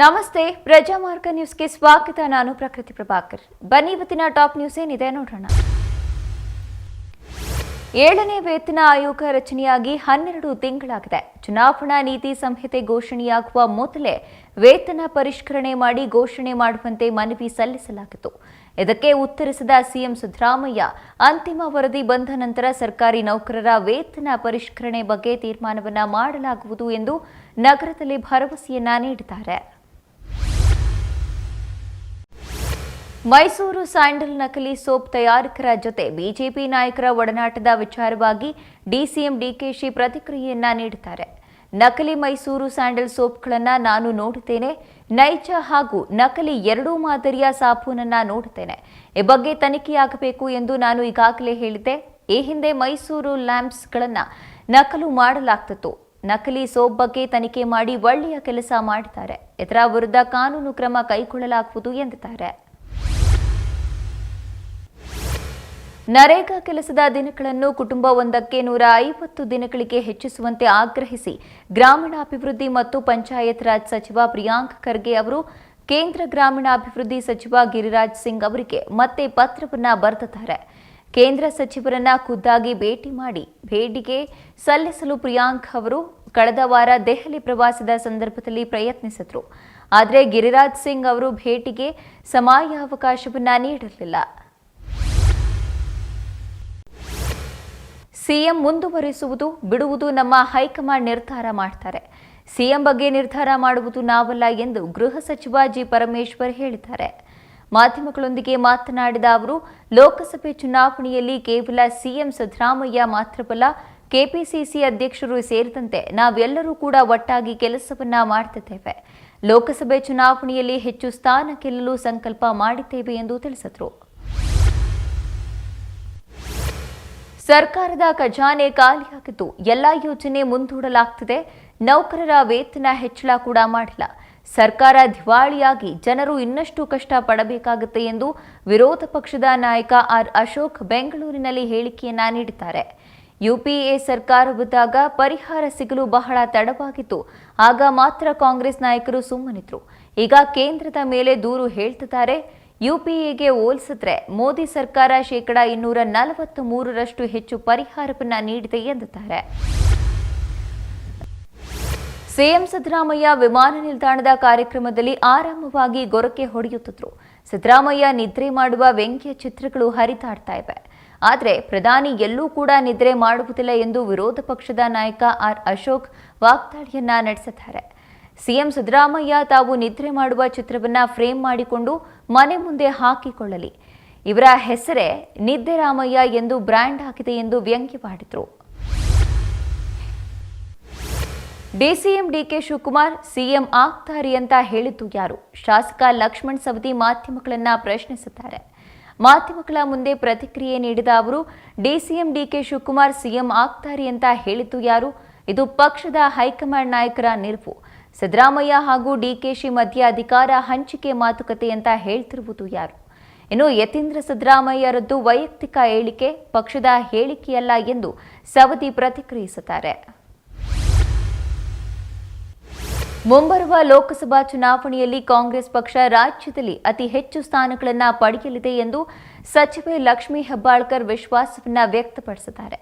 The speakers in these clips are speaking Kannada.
ನಮಸ್ತೆ, ಪ್ರಜಾಮಾರ್ಗ ನ್ಯೂಸ್ಗೆ ಸ್ವಾಗತ. ನಾನು ಪ್ರಕೃತಿ ಪ್ರಭಾಕರ್. ಬನ್ನಿ ಇವತ್ತಿನ ಟಾಪ್ ನ್ಯೂಸ್ ಏನಿದೆ ನೋಡೋಣ. ಏಳನೇ ವೇತನ ಆಯೋಗ ರಚನೆಯಾಗಿ ಹನ್ನೆರಡು ತಿಂಗಳಾಗಿದೆ. ಚುನಾವಣಾ ನೀತಿ ಸಂಹಿತೆ ಘೋಷಣೆಯಾಗುವ ಮೊದಲೇ ವೇತನ ಪರಿಷ್ಕರಣೆ ಮಾಡಿ ಘೋಷಣೆ ಮಾಡುವಂತೆ ಮನವಿ ಸಲ್ಲಿಸಲಾಗಿತ್ತು. ಇದಕ್ಕೆ ಉತ್ತರಿಸಿದ ಸಿಎಂ ಸಿದ್ದರಾಮಯ್ಯ, ಅಂತಿಮ ವರದಿ ಬಂದ ನಂತರ ಸರ್ಕಾರಿ ನೌಕರರ ವೇತನ ಪರಿಷ್ಕರಣೆ ಬಗ್ಗೆ ತೀರ್ಮಾನವನ್ನು ಮಾಡಲಾಗುವುದು ಎಂದು ನಗರದಲ್ಲಿ ಭರವಸೆಯನ್ನ ನೀಡಿದ್ದಾರೆ. ಮೈಸೂರು ಸ್ಯಾಂಡಲ್ ನಕಲಿ ಸೋಪ್ ತಯಾರಕರ ಜೊತೆ ಬಿಜೆಪಿ ನಾಯಕರ ಒಡನಾಟದ ವಿಚಾರವಾಗಿ ಡಿಸಿಎಂ ಡಿಕೆಶಿ ಪ್ರತಿಕ್ರಿಯೆಯನ್ನ ನೀಡಿದ್ದಾರೆ. ನಕಲಿ ಮೈಸೂರು ಸ್ಯಾಂಡಲ್ ಸೋಪ್ಗಳನ್ನು ನಾನು ನೋಡುತ್ತೇನೆ ನೈಜ ಹಾಗೂ ನಕಲಿ ಎರಡೂ ಮಾದರಿಯ ಸಾಬೂನನ್ನ ನೋಡುತ್ತೇನೆ ಈ ಬಗ್ಗೆ ತನಿಖೆಯಾಗಬೇಕು ಎಂದು ನಾನು ಈಗಾಗಲೇ ಹೇಳಿದ್ದೆ. ಈ ಹಿಂದೆ ಮೈಸೂರು ಲ್ಯಾಂಪ್ಸ್ಗಳನ್ನು ನಕಲು ಮಾಡಲಾಗ್ತಿತ್ತು. ನಕಲಿ ಸೋಪ್ ಬಗ್ಗೆ ತನಿಖೆ ಮಾಡಿ ಒಳ್ಳೆಯ ಕೆಲಸ ಮಾಡಿದ್ದಾರೆ. ಇದರ ವಿರುದ್ಧ ಕಾನೂನು ಕ್ರಮ ಕೈಗೊಳ್ಳಲಾಗುವುದು ಎಂದಿದ್ದಾರೆ. ನರೇಗಾ ಕೆಲಸದ ದಿನಗಳನ್ನು ಕುಟುಂಬವೊಂದಕ್ಕೆ ನೂರ ಐವತ್ತು ದಿನಗಳಿಗೆ ಹೆಚ್ಚಿಸುವಂತೆ ಆಗ್ರಹಿಸಿ ಗ್ರಾಮೀಣಾಭಿವೃದ್ಧಿ ಮತ್ತು ಪಂಚಾಯತ್ ರಾಜ್ ಸಚಿವ ಪ್ರಿಯಾಂಕ್ ಖರ್ಗೆ ಅವರು, ಕೇಂದ್ರ ಗ್ರಾಮೀಣಾಭಿವೃದ್ಧಿ ಸಚಿವ ಗಿರಿರಾಜ್ ಸಿಂಗ್ ಅವರಿಗೆ ಮತ್ತೆ ಪತ್ರವನ್ನ ಬರೆದಿದ್ದಾರೆ. ಕೇಂದ್ರ ಸಚಿವರನ್ನ ಖುದ್ದಾಗಿ ಭೇಟಿ ಮಾಡಿ ಭೇಟಿಗೆ ಸಲ್ಲಿಸಲು ಪ್ರಿಯಾಂಕ್ ಅವರು ಕಳೆದ ವಾರ ದೆಹಲಿ ಪ್ರವಾಸದ ಸಂದರ್ಭದಲ್ಲಿ ಪ್ರಯತ್ನಿಸಿದ್ರು. ಆದರೆ ಗಿರಿರಾಜ್ ಸಿಂಗ್ ಅವರು ಭೇಟಿಗೆ ಸಮಯಾವಕಾಶವನ್ನ ನೀಡಿರಲಿಲ್ಲ ಸಿಎಂ ಮುಂದುವರಿಸುವುದು, ಬಿಡುವುದು ನಮ್ಮ ಹೈಕಮಾಂಡ್ ನಿರ್ಧಾರ ಮಾಡ್ತಾರೆ. ಸಿಎಂ ಬಗ್ಗೆ ನಿರ್ಧಾರ ಮಾಡುವುದು ನಾವಲ್ಲ ಎಂದು ಗೃಹ ಸಚಿವ ಜಿ. ಪರಮೇಶ್ವರ್ ಹೇಳಿದ್ದಾರೆ. ಮಾಧ್ಯಮಗಳೊಂದಿಗೆ ಮಾತನಾಡಿದ ಅವರು, ಲೋಕಸಭೆ ಚುನಾವಣೆಯಲ್ಲಿ ಕೇವಲ ಸಿಎಂ ಸಿದ್ದರಾಮಯ್ಯ ಮಾತ್ರವಲ್ಲ, ಕೆಪಿಸಿಸಿ ಅಧ್ಯಕ್ಷರು ಸೇರಿದಂತೆ ನಾವೆಲ್ಲರೂ ಕೂಡ ಒಟ್ಟಾಗಿ ಕೆಲಸವನ್ನ ಮಾಡ್ತಿದ್ದೇವೆ. ಲೋಕಸಭೆ ಚುನಾವಣೆಯಲ್ಲಿ ಹೆಚ್ಚು ಸ್ಥಾನ ಗೆಲ್ಲಲು ಸಂಕಲ್ಪ ಮಾಡಿದ್ದೇವೆ ಎಂದು ತಿಳಿಸಿದರು. ಸರ್ಕಾರದ ಖಜಾನೆ ಖಾಲಿಯಾಗಿದ್ದು ಎಲ್ಲಾ ಯೋಜನೆ ಮುಂದೂಡಲಾಗ್ತಿದೆ. ನೌಕರರ ವೇತನ ಹೆಚ್ಚಳ ಕೂಡ ಮಾಡಿಲ್ಲ. ಸರ್ಕಾರ ದಿವಾಳಿಯಾಗಿ ಜನರು ಇನ್ನಷ್ಟು ಕಷ್ಟ ಪಡಬೇಕಾಗುತ್ತೆ ಎಂದು ವಿರೋಧ ಪಕ್ಷದ ನಾಯಕ ಆರ್ ಅಶೋಕ್ ಬೆಂಗಳೂರಿನಲ್ಲಿ ಹೇಳಿಕೆಯನ್ನ ನೀಡಿದ್ದಾರೆ. ಯುಪಿಎ ಸರ್ಕಾರವಿದ್ದಾಗ ಪರಿಹಾರ ಸಿಗಲು ಬಹಳ ತಡವಾಗಿತ್ತು. ಆಗ ಮಾತ್ರ ಕಾಂಗ್ರೆಸ್ ನಾಯಕರು ಸುಮ್ಮನಿದ್ರು. ಈಗ ಕೇಂದ್ರದ ಮೇಲೆ ದೂರು ಹೇಳ್ತಿದ್ದಾರೆ. ಯುಪಿಎಗೆ ಹೋಲಿಸಿದ್ರೆ ಮೋದಿ ಸರ್ಕಾರ ಶೇಕಡ ಇನ್ನೂರ ನಲವತ್ತ್ ಮೂರರಷ್ಟು ಹೆಚ್ಚು ಪರಿಹಾರವನ್ನ ನೀಡಿದೆ ಎಂದಿದ್ದಾರೆ. ಸಿಎಂ ಸಿದ್ದರಾಮಯ್ಯ ವಿಮಾನ ನಿಲ್ದಾಣದ ಕಾರ್ಯಕ್ರಮದಲ್ಲಿ ಆರಾಮವಾಗಿ ಗೊರಕೆ ಹೊಡೆಯುತ್ತಿದ್ರು. ಸಿದ್ದರಾಮಯ್ಯ ನಿದ್ರೆ ಮಾಡುವ ವ್ಯಂಗ್ಯ ಚಿತ್ರಗಳು ಹರಿದಾಡ್ತಾ ಇವೆ. ಆದರೆ ಪ್ರಧಾನಿ ಎಲ್ಲೂ ಕೂಡ ನಿದ್ರೆ ಮಾಡುವುದಿಲ್ಲ ಎಂದು ವಿರೋಧ ಪಕ್ಷದ ನಾಯಕ ಆರ್ ಅಶೋಕ್ ವಾಗ್ದಾಳಿಯನ್ನ ನಡೆಸಿದ್ದಾರೆ. ಸಿಎಂ ಸಿದ್ದರಾಮಯ್ಯ ತಾವು ನಿದ್ರೆ ಮಾಡುವ ಚಿತ್ರವನ್ನ ಫ್ರೇಮ್ ಮಾಡಿಕೊಂಡು ಮನೆ ಮುಂದೆ ಹಾಕಿಕೊಳ್ಳಲಿ. ಇವರ ಹೆಸರೇ ನಿದ್ದೆರಾಮಯ್ಯ ಎಂದು ಬ್ರ್ಯಾಂಡ್ ಆಗಿದೆ ಎಂದು ವ್ಯಂಗ್ಯವಾಡಿದರು ಡಿಸಿಎಂ ಡಿಕೆ ಶಿವಕುಮಾರ್ ಸಿಎಂ ಆಗ್ತಾರೆ ಅಂತ ಹೇಳಿದ್ದು ಯಾರು? ಶಾಸಕ ಲಕ್ಷ್ಮಣ್ ಸವದಿ ಮಾಧ್ಯಮಗಳನ್ನ ಪ್ರಶ್ನಿಸುತ್ತಾರೆ ಮಾಧ್ಯಮಗಳ ಮುಂದೆ ಪ್ರತಿಕ್ರಿಯೆ ನೀಡಿದ ಅವರು, ಡಿಸಿಎಂ ಡಿಕೆ ಶಿವಕುಮಾರ್ ಸಿಎಂ ಆಗ್ತಾರೆ ಅಂತ ಹೇಳಿದ್ದು ಯಾರು? ಇದು ಪಕ್ಷದ ಹೈಕಮಾಂಡ್ ನಾಯಕರ ನಿಲುವು ಸಿದ್ದರಾಮಯ್ಯ ಹಾಗೂ ಡಿಕೆಶಿ ಮಧ್ಯೆ ಅಧಿಕಾರ ಹಂಚಿಕೆ ಮಾತುಕತೆ ಅಂತ ಹೇಳ್ತಿರುವುದು ಯಾರು? ಇನ್ನು ಯತೀಂದ್ರ ಸಿದ್ದರಾಮಯ್ಯರದ್ದು ವೈಯಕ್ತಿಕ ಹೇಳಿಕೆ, ಪಕ್ಷದ ಹೇಳಿಕೆಯಲ್ಲ ಎಂದು ಸವದಿ ಪ್ರತಿಕ್ರಿಯಿಸುತ್ತಾರೆ. ಮುಂಬರುವ ಲೋಕಸಭಾ ಚುನಾವಣೆಯಲ್ಲಿ ಕಾಂಗ್ರೆಸ್ ಪಕ್ಷ ರಾಜ್ಯದಲ್ಲಿ ಅತಿ ಹೆಚ್ಚು ಸ್ಥಾನಗಳನ್ನು ಪಡೆಯಲಿದೆ ಎಂದು ಸಚಿವೆ ಲಕ್ಷ್ಮೀ ಹೆಬ್ಬಾಳ್ಕರ್ ವಿಶ್ವಾಸವನ್ನು ವ್ಯಕ್ತಪಡಿಸಿದ್ದಾರೆ.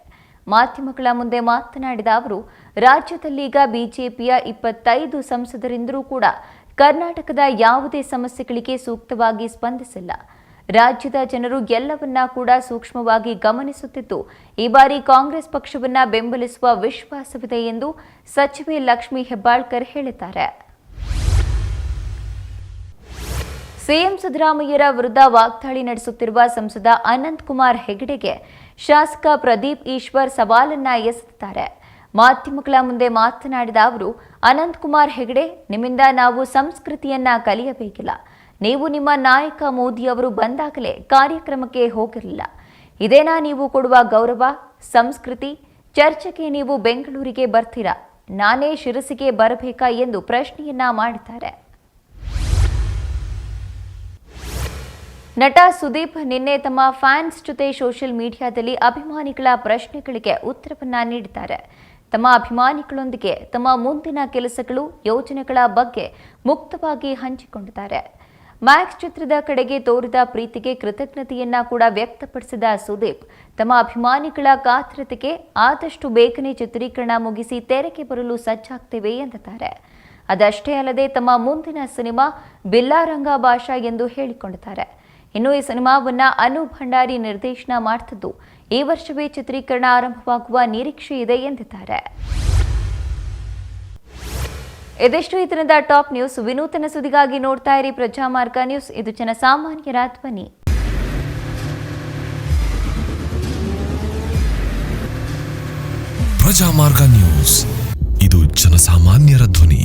ಮಾಧ್ಯಮಗಳ ಮುಂದೆ ಮಾತನಾಡಿದ ಅವರು, ರಾಜ್ಯದಲ್ಲೀಗ ಬಿಜೆಪಿಯ ಇಪ್ಪತ್ತೈದು ಸಂಸದರಿಂದಲೂ ಕೂಡ ಕರ್ನಾಟಕದ ಯಾವುದೇ ಸಮಸ್ಯೆಗಳಿಗೆ ಸೂಕ್ತವಾಗಿ ಸ್ಪಂದಿಸಿಲ್ಲ. ರಾಜ್ಯದ ಜನರು ಎಲ್ಲವನ್ನ ಕೂಡ ಸೂಕ್ಷ್ಮವಾಗಿ ಗಮನಿಸುತ್ತಿದ್ದು, ಈ ಬಾರಿ ಕಾಂಗ್ರೆಸ್ ಪಕ್ಷವನ್ನ ಬೆಂಬಲಿಸುವ ವಿಶ್ವಾಸವಿದೆ ಎಂದು ಸಚಿವೆ ಲಕ್ಷ್ಮೀ ಹೆಬ್ಬಾಳ್ಕರ್ ಹೇಳಿದ್ದಾರೆ. ಸಿಎಂ ಸಿದ್ದರಾಮಯ್ಯರ ವಿರುದ್ಧ ವಾಗ್ದಾಳಿ ನಡೆಸುತ್ತಿರುವ ಸಂಸದ ಅನಂತ್ ಕುಮಾರ್ ಹೆಗಡೆಗೆ ಶಾಸಕ ಪ್ರದೀಪ್ ಈಶ್ವರ್ ಸವಾಲನ್ನ ಎಸೆದಿದ್ದಾರೆ. ಮಾಧ್ಯಮಗಳ ಮುಂದೆ ಮಾತನಾಡಿದ ಅವರು, ಅನಂತ್ ಕುಮಾರ್ ಹೆಗಡೆ, ನಿಮ್ಮಿಂದ ನಾವು ಸಂಸ್ಕೃತಿಯನ್ನ ಕಲಿಯಬೇಕಿಲ್ಲ. ನೀವು ನಿಮ್ಮ ನಾಯಕ ಮೋದಿ ಅವರು ಬಂದಾಗಲೇ ಕಾರ್ಯಕ್ರಮಕ್ಕೆ ಹೋಗಿರಲಿಲ್ಲ. ಇದೇನಾ ನೀವು ಕೊಡುವ ಗೌರವ, ಸಂಸ್ಕೃತಿ? ಚರ್ಚೆಗೆ ನೀವು ಬೆಂಗಳೂರಿಗೆ ಬರ್ತೀರಾ? ನಾನೇ ಶಿರಸಿಗೆ ಬರಬೇಕಾ ಎಂದು ಪ್ರಶ್ನೆಯನ್ನ ಮಾಡಿದ್ದಾರೆ. ನಟ ಸುದೀಪ್ ನಿನ್ನೆ ತಮ್ಮ ಫ್ಯಾನ್ಸ್ ಜೊತೆ ಸೋಷಿಯಲ್ ಮೀಡಿಯಾದಲ್ಲಿ ಅಭಿಮಾನಿಗಳ ಪ್ರಶ್ನೆಗಳಿಗೆ ಉತ್ತರವನ್ನ ನೀಡಿದ್ದಾರೆ. ತಮ್ಮ ಅಭಿಮಾನಿಗಳೊಂದಿಗೆ ತಮ್ಮ ಮುಂದಿನ ಕೆಲಸಗಳು, ಯೋಜನೆಗಳ ಬಗ್ಗೆ ಮುಕ್ತವಾಗಿ ಹಂಚಿಕೊಂಡಿದ್ದಾರೆ. ಮ್ಯಾಕ್ಸ್ ಚಿತ್ರದ ಕಡೆಗೆ ತೋರಿದ ಪ್ರೀತಿಗೆ ಕೃತಜ್ಞತೆಯನ್ನ ಕೂಡ ವ್ಯಕ್ತಪಡಿಸಿದ ಸುದೀಪ್, ತಮ್ಮ ಅಭಿಮಾನಿಗಳ ಕಾತರತೆಗೆ ಆದಷ್ಟು ಬೇಗನೆ ಚಿತ್ರೀಕರಣ ಮುಗಿಸಿ ತೆರೆಗೆ ಬರಲು ಸಜ್ಜಾಗ್ತೇವೆ ಎಂದಿದ್ದಾರೆ. ಅದಷ್ಟೇ ಅಲ್ಲದೆ ತಮ್ಮ ಮುಂದಿನ ಸಿನಿಮಾ ಬಿಲ್ಲಾರಂಗ ಭಾಷಾ ಎಂದು ಹೇಳಿಕೊಂಡಿದ್ದಾರೆ. ಇನ್ನು ಈ ಸಿನಿಮಾವನ್ನ ಅನು ಭಂಡಾರಿ ನಿರ್ದೇಶನ ಮಾಡ್ತಿದ್ದು. ಈ ವರ್ಷವೇ ಚಿತ್ರೀಕರಣ ಆರಂಭವಾಗುವ ನಿರೀಕ್ಷೆ ಇದೆ ಎಂದಿದ್ದಾರೆ. ಇದಿಷ್ಟು ಈ ದಿನದ ಟಾಪ್ ನ್ಯೂಸ್. ವಿನೂತನ ಸುದ್ದಿಗಾಗಿ ನೋಡ್ತಾ ಇರಿ ಪ್ರಜಾಮಾರ್ಗ ನ್ಯೂಸ್. ಇದು ಜನಸಾಮಾನ್ಯರ ಧ್ವನಿ. ಪ್ರಜಾಮಾರ್ಗ ನ್ಯೂಸ್. ಇದು ಜನಸಾಮಾನ್ಯರ ಧ್ವನಿ.